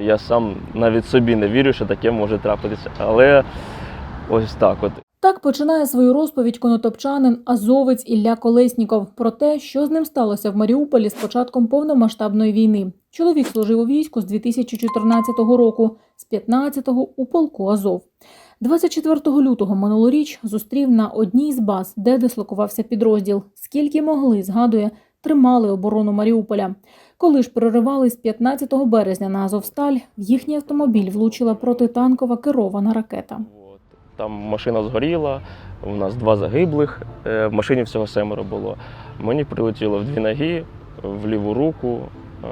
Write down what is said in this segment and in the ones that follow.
Я сам навіть собі не вірю, що таке може трапитися. Але ось так от. Так починає свою розповідь конотопчанин азовець Ілля Колесніков про те, що з ним сталося в Маріуполі з початком повномасштабної війни. Чоловік служив у війську з 2014 року, з 15-го у полку Азов. 24 лютого минулоріч зустрів на одній з баз, де дислокувався підрозділ. Скільки могли, згадує, тримали оборону Маріуполя. Коли ж проривались 15 березня на Азовсталь, в їхній автомобіль влучила протитанкова керована ракета. Там машина згоріла, у нас два загиблих, е, в машині всього семеро було. Мені прилетіло в дві ноги, в ліву руку, е,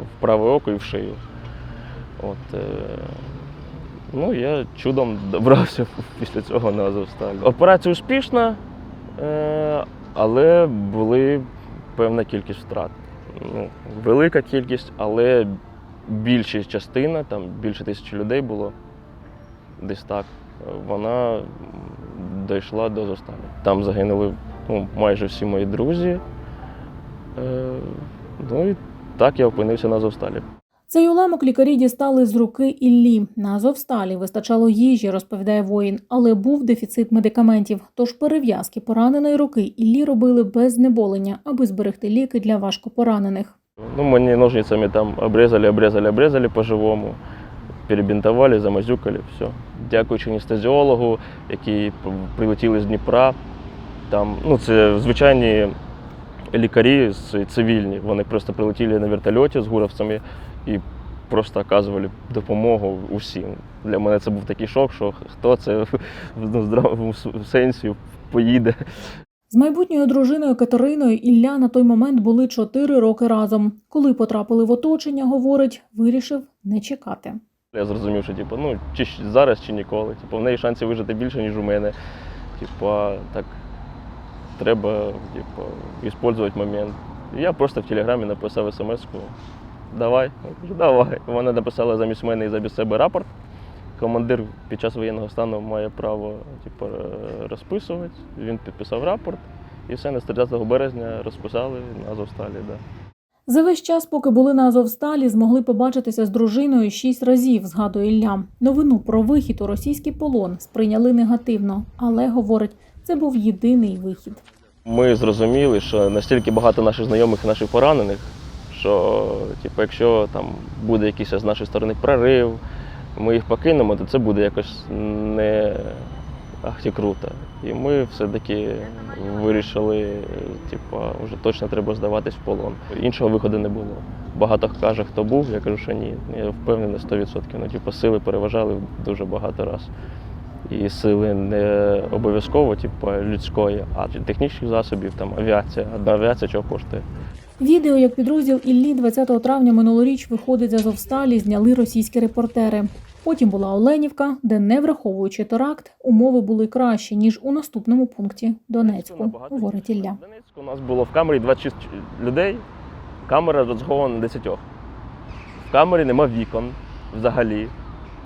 в праве око і в шию. От, е, ну, я чудом добрався після цього на Азовсталь. Операція успішна, але були певна кількість втрат. Ну, велика кількість, але більша частина, там більше тисячі людей було десь так вона дійшла до Азовсталі. Там загинули ну, майже всі мої друзі. Е, ну і так я опинився на Азовсталі. Цей уламок лікарі дістали з руки Іллі. На Азовсталі вистачало їжі, розповідає воїн, але був дефіцит медикаментів. Тож перев'язки пораненої руки Іллі робили без знеболення, аби зберегти ліки для важкопоранених. Ну, мені ножницями там обрізали, обрізали, обрізали по-живому, перебінтували, замазюкали, все. Дякуючи анестезіологу, які п- прилетіли з Дніпра. Там, ну, це звичайні лікарі цивільні. Вони просто прилетіли на вертольоті з гуровцями і просто оказували допомогу усім. Для мене це був такий шок, що хто це в ну, здравому сенсі поїде. З майбутньою дружиною Катериною Ілля на той момент були чотири роки разом. Коли потрапили в оточення, говорить, вирішив не чекати. Я зрозумів, що типу, ну, чи зараз, чи ніколи. Типу, в неї шансів вижити більше, ніж у мене. Типу, так треба типу, використовувати момент. Я просто в телеграмі написав смс-ку. Давай. Я кажу, давай. Вона написала замість мене і замість себе рапорт. Командир під час воєнного стану має право типу, е, розписувати. Він підписав рапорт. І все, на 30 березня розписали на Азовсталі. Да. За весь час, поки були на Азовсталі, змогли побачитися з дружиною шість разів, згадує Ілля. Новину про вихід у російський полон сприйняли негативно, але говорить, це був єдиний вихід. Ми зрозуміли, що настільки багато наших знайомих і наших поранених, що типу, якщо там буде якийсь з нашої сторони прорив, ми їх покинемо, то це буде якось не ахті круто. І ми все-таки вирішили, типу, вже точно треба здаватись в полон. Іншого виходу не було. Багато каже, хто був, я кажу, що ні. Я впевнений 100%. Ну, типу, сили переважали дуже багато разів. І сили не обов'язково, типу, людської, а технічних засобів, там авіація. Одна авіація чого коштує. Відео, як підрозділ Іллі 20 травня минулоріч виходить з Азовсталі, зняли російські репортери. Потім була Оленівка, де, не враховуючи теракт, умови були кращі ніж у наступному пункті Донецьку, говорить. Ілля. Донецьку у нас було в камері 26 людей, камера розрахована на 10. В камері нема вікон взагалі.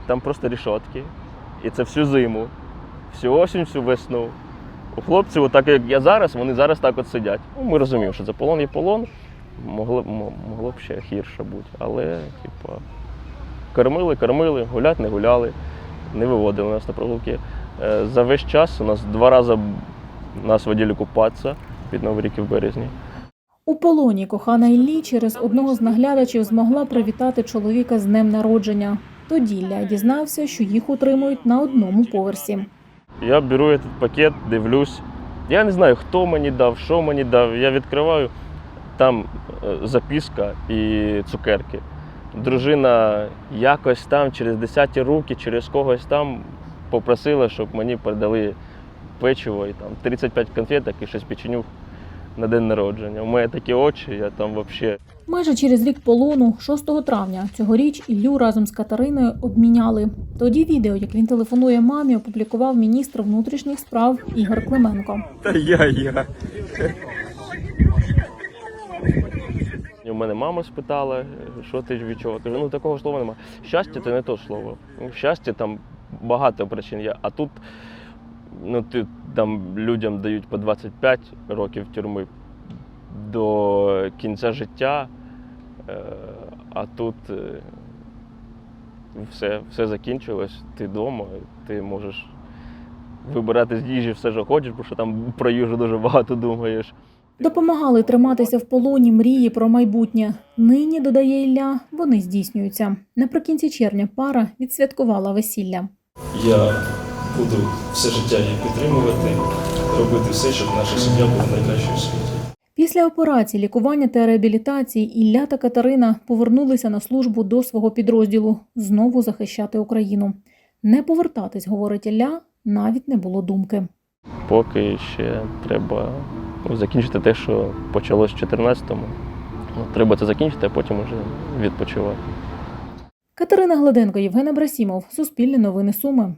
Там просто рішотки. І це всю зиму, всю осінь, всю весну. У хлопців, отак як я зараз, вони зараз так от сидять. Ну, ми розуміємо, що це полон є полон. Могло, могло б ще гірше бути. Але, типу, кормили, кормили, гулять не гуляли, не виводили нас на прогулки. Е, За весь час у нас два рази нас водили купатися під Новий рік і в березні. У полоні кохана Іллі через одного з наглядачів змогла привітати чоловіка з днем народження. Тоді Ілля дізнався, що їх утримують на одному поверсі. Я беру этот пакет, дивлюсь. Я не знаю, хто мені дав, що мені дав. Я відкриваю, там е, записка і цукерки. Дружина якось там через десяті руки, через когось там попросила, щоб мені передали печиво і там 35 конфеток і 6 печенюк на день народження. У мене такі очі, я там взагалі. Майже через рік полону, 6 травня цьогоріч Іллю разом з Катериною обміняли. Тоді відео, як він телефонує мамі, опублікував міністр внутрішніх справ Ігор Клименко. Та я, я. У мене мама спитала, що ти ж відчув. Кажу, ну такого слова немає. Щастя це не то слово. Щастя там багато причин є. А тут ну, ти, там людям дають по 25 років тюрми до кінця життя. Е, А тут е, все, все закінчилось, ти вдома, ти можеш вибирати з їжі все, що хочеш, бо що там про їжу дуже багато думаєш. Допомагали триматися в полоні мрії про майбутнє. Нині, додає Ілля, вони здійснюються. Наприкінці червня пара відсвяткувала весілля. Я буду все життя її підтримувати, робити все, щоб наша сім'я була найкращою у світі. Після операції, лікування та реабілітації Ілля та Катерина повернулися на службу до свого підрозділу знову захищати Україну. Не повертатись, говорить Ілля, навіть не було думки. Поки ще треба закінчити те, що почалось в 14-му. Ну, треба це закінчити, а потім вже відпочивати. Катерина Гладенко, Євген Абрасімов, Суспільне новини Суми.